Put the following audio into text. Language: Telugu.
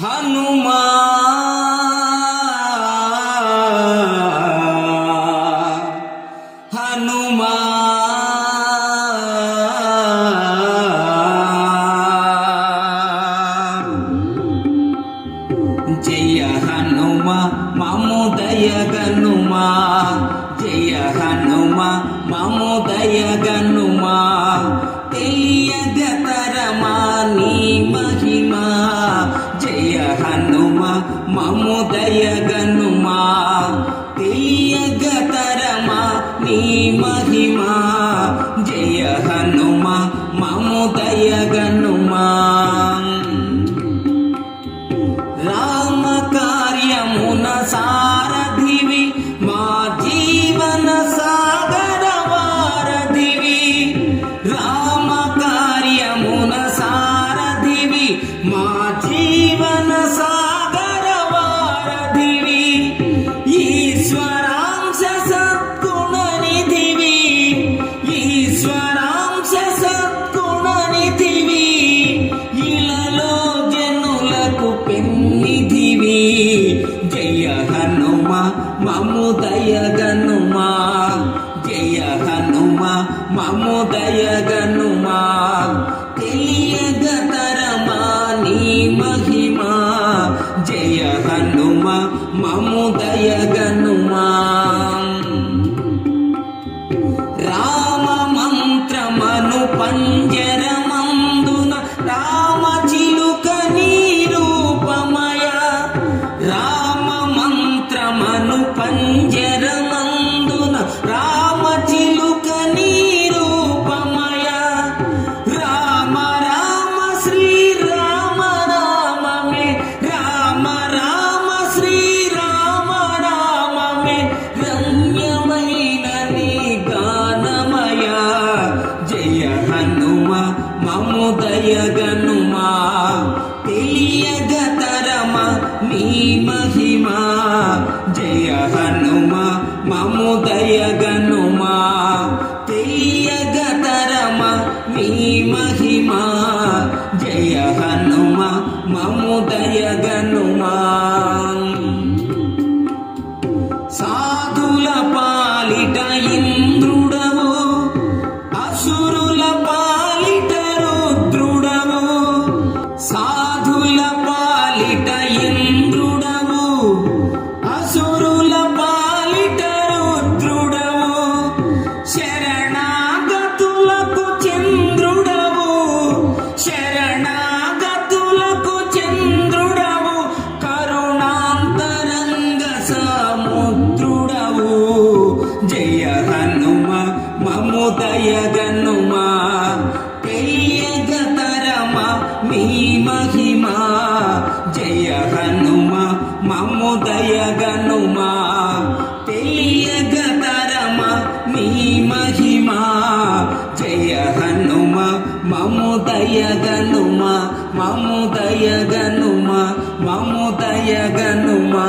హనుమా హనుమా జయ హనుమ మముదయ గనుమా! జయ హనుమ మముదయ గనుమా! మముదయ రామ కార్యమున సా మముదయ తెలియగతరమా నీ మహిమా? జయ హనుమ మముదయ గనుమా రామ మంత్రమను పంజర నీ మహిమా. జయ హనుమ మముదయ గనుమా. తెలియగతరమ నీ మహిమా. జయ హనుమ మముదయ గనుమా దయగనుమా గనుమా తెలియగతరమ మీ మహిమా. జయ హనుమ మముదయ గనుమా తెలియగతరమ మీ మహిమా. జయ హనుమ మముదయ దయగనుమ మముదయ దయగనుమ మముదయ దయగనుమా